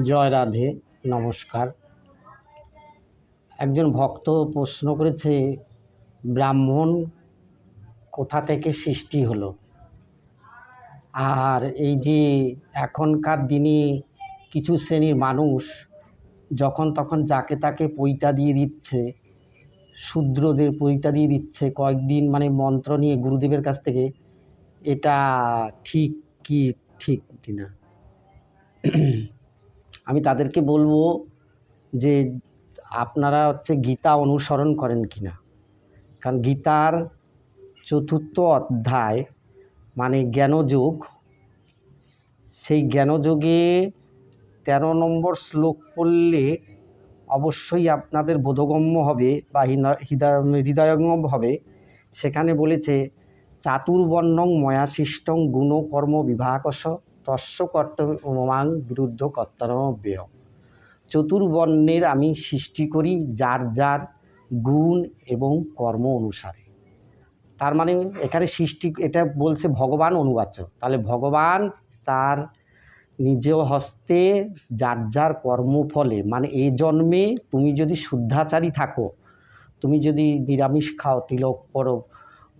জয় রাধে, নমস্কার। একজন ভক্ত প্রশ্ন করেছে, ব্রাহ্মণ কোথা থেকে সৃষ্টি হলো? আর এই যে এখনকার দিনে কিছু শ্রেণির মানুষ যখন তখন যাকে তাকে পৈতা দিয়ে দিচ্ছে, শূদ্রদের পৈতা দিয়ে দিচ্ছে, কয়েকদিন মানে মন্ত্র নিয়ে গুরুদেবের কাছ থেকে, এটা ঠিক কি ঠিক কিনা? আমি তাদেরকে বলব যে আপনারা হচ্ছে গীতা অনুসরণ করেন কি না কারণ গীতার চতুর্থ অধ্যায় মানে জ্ঞানযোগ, সেই জ্ঞানযোগে তেরো নম্বর শ্লোক পড়লে অবশ্যই আপনাদের বোধগম্য হবে বা হৃদয় হৃদয়ঙ্গম হবে। সেখানে বলেছে, চাতুর্বর্ণং ময়াশিষ্টং গুণকর্ম বিভাগস তস্য কর্তমাং বিরুদ্ধ ব্যয়। চতুর্বর্ণের আমি সৃষ্টি করি যার যার গুণ এবং কর্ম অনুসারে। তার মানে এখানে সৃষ্টি, এটা বলছে ভগবান অনুবাচ্য। তাহলে ভগবান তার নিজ হস্তে যার যার কর্মফলে মানে এই জন্মে তুমি যদি শুদ্ধাচারী থাকো, তুমি যদি নিরামিষ খাও, তিলক পরো,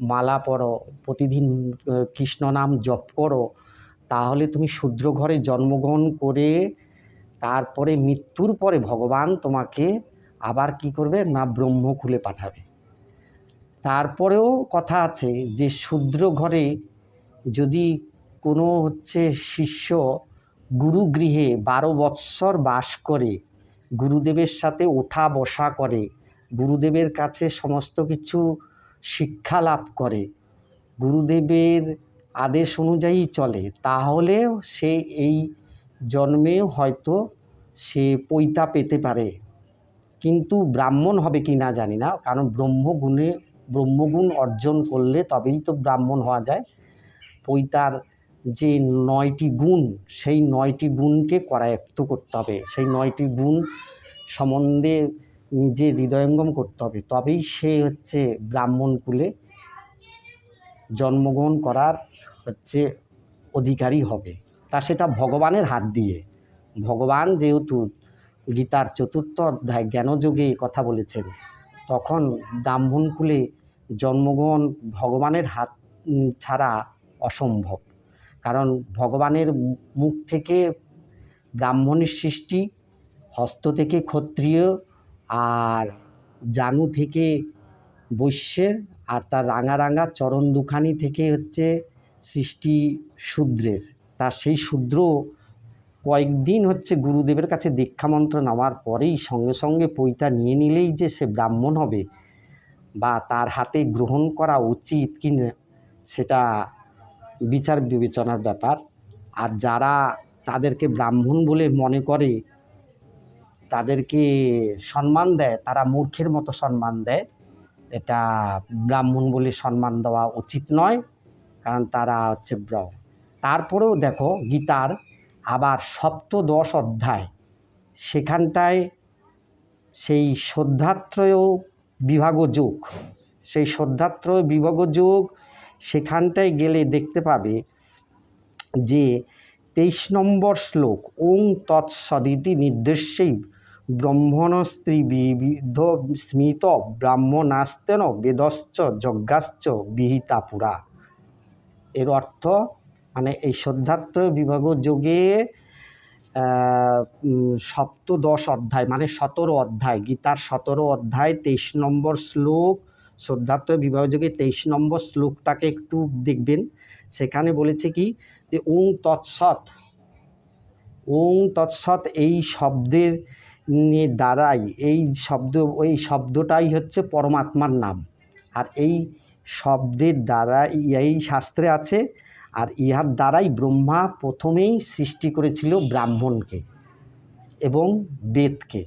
মালা পরো, প্রতিদিন কৃষ্ণ নাম জপ করো তাহলে তুমি শূদ্র ঘরে জন্মগ্রহণ করে তারপরে মৃত্যুর পরে ভগবান তোমাকে আবার কি করবে? না ব্রহ্মকুলে পাঠাবে। তারপরেও কথা আছে যে শূদ্র ঘরে যদি কোনো হচ্ছে শিষ্য গুরুগৃহে বারো বৎসর বাস করে, গুরুদেবের সাথে ওঠা বসা করে, গুরুদেবের কাছে সমস্ত কিছু শিক্ষা লাভ করে, গুরুদেবের আদেশ অনুযায়ী চলে তাহলেও সে এই জন্মে হয়তো সে পৈতা পেতে পারে। কিন্তু ব্রাহ্মণ হবে কি না জানি না, কারণ ব্রহ্মগুণে, ব্রহ্মগুণ অর্জন করলে তবেই তো ব্রাহ্মণ হওয়া যায়। পৈতার যে নয়টি গুণ, সেই নয়টি গুণকে করায়ত্ত করতে হবে। সেই নয়টি গুণ সম্বন্ধে নিজে হৃদয়ঙ্গম করতে হবে। তবেই সে হচ্ছে ব্রাহ্মণ কুলে জন্মগ্রহণ করার হচ্ছে অধিকারী হবে। তা সেটা ভগবানের হাত দিয়ে। ভগবান যেহেতু গীতার চতুর্থ অধ্যায় জ্ঞানযোগে কথা বলেছেন, তখন ব্রাহ্মণকুলে জন্মগ্রহণ ভগবানের হাত ছাড়া অসম্ভব। কারণ ভগবানের মুখ থেকে ব্রাহ্মণের সৃষ্টি, হস্ত থেকে ক্ষত্রিয়, আর জানু থেকে বৈশ্যের আর তার রাঙা রাঙা চরণ দুখানি থেকে হচ্ছে সৃষ্টি শূদ্রের। তার সেই শূদ্র কয়েকদিন হচ্ছে গুরুদেবের কাছে দীক্ষামন্ত্র নেওয়ার পরেই সঙ্গে সঙ্গে পৈতা নিয়ে নিলেই যে সে ব্রাহ্মণ হবে বা তার হাতে গ্রহণ করা উচিত কি সেটা বিচার বিবেচনার ব্যাপার। আর যারা তাদেরকে ব্রাহ্মণ বলে মনে করে, তাদেরকে সম্মান দেয়, তারা মূর্খের মতো সম্মান দেয় এটা ব্রাহ্মণ বলে সম্মান দেওয়া উচিত নয়, কারণ তারা হচ্ছে ব্র তারপরেও দেখো গীতার আবার সপ্তদশ অধ্যায়, সেখানটায় সেই শ্রদ্ধাত্রয় বিভাগ যোগ, সেই শ্রদ্ধাত্রয় বিভাগ যোগ সেখানটায় গেলে দেখতে পাবে যে তেইশ নম্বর শ্লোক, ওং তৎসদিতি নির্দেশেই ব্রহ্মণ স্ত্রী বিবিধ স্মৃত ব্রাহ্মণাস্তেন বেদশ্চ যজ্ঞাশ্চ বিহিতা পুরা। এর অর্থ মানে এই শ্রদ্ধার্থ বিভাগ যোগে সপ্তদশ অধ্যায় মানে সতেরো অধ্যায়, গীতার সতেরো অধ্যায়, তেইশ নম্বর শ্লোক, শ্রদ্ধার্থ বিভাগ যোগে তেইশ নম্বর শ্লোকটাকে একটু দেখবেন। সেখানে বলেছে কি, যে ওং তৎসৎ ওং তৎসৎ এই শব্দের দ্বারাই এই শব্দ ওই শব্দটাই হচ্ছে পরমাত্মার নাম। আর এই শব্দের দ্বারা এই শাস্ত্রে আছে, আর ইহার দ্বারাই ব্রহ্মা প্রথমেই সৃষ্টি করেছিল ব্রাহ্মণকে এবং বেদকে।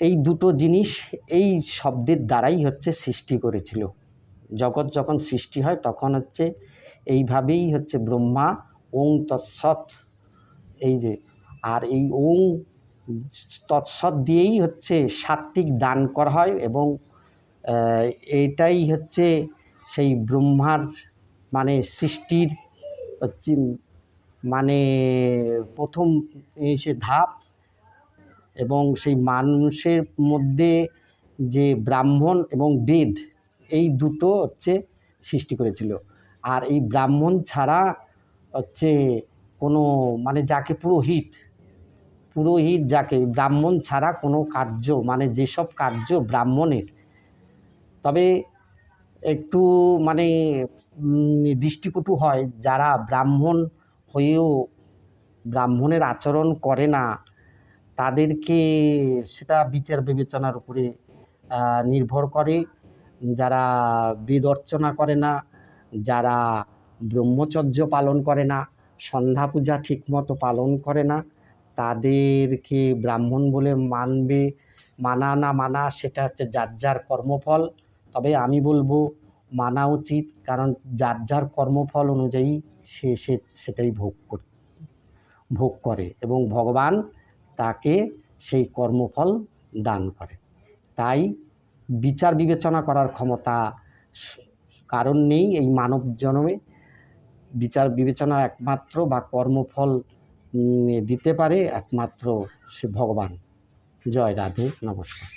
এই দুটো জিনিস এই শব্দের দ্বারাই হচ্ছে সৃষ্টি করেছিল। জগৎ যখন সৃষ্টি হয়, তখন হচ্ছে এইভাবেই হচ্ছে ব্রহ্মা ওং তৎসৎ। এই যে, আর এই ওং তৎসৎ দিয়েই হচ্ছে সাত্বিক দান করা হয় এবং এটাই হচ্ছে সেই ব্রহ্মার মানে সৃষ্টির হচ্ছে মানে প্রথম এসে ধাপ এবং সেই মানুষের মধ্যে যে ব্রাহ্মণ এবং বেদ, এই দুটো হচ্ছে সৃষ্টি করেছিল। আর এই ব্রাহ্মণ ছাড়া হচ্ছে কোনো মানে যাকে পুরোহিত পুরোহিত যাকে ব্রাহ্মণ ছাড়া কোনো কার্য মানে যেসব কার্য ব্রাহ্মণের। তবে একটু মানে দৃষ্টিকটু হয়, যারা ব্রাহ্মণ হয়েও ব্রাহ্মণের আচরণ করে না, তাদেরকে সেটা বিচার বিবেচনার উপরে নির্ভর করে। যারা বেদ অর্চনা করে না, যারা ব্রহ্মচর্য পালন করে না, সন্ধ্যা পূজা ঠিকমতো পালন করে না তাদেরকে ব্রাহ্মণ বলে মানবে, মানা না মানা সেটা হচ্ছে যার যার কর্মফল। তবে আমি বলব, মানা উচিত, কারণ যার যার কর্মফল অনুযায়ী সে সে সেটাই ভোগ কর, ভোগ করে এবং ভগবান তাকে সেই কর্মফল দান করে। তাই বিচার বিবেচনা করার ক্ষমতা কারণ নেই এই মানব জন্মে। বিচার বিবেচনা একমাত্র বা কর্মফল দিতে পারে একমাত্র সে ভগবান। জয় রাধে নমস্কার।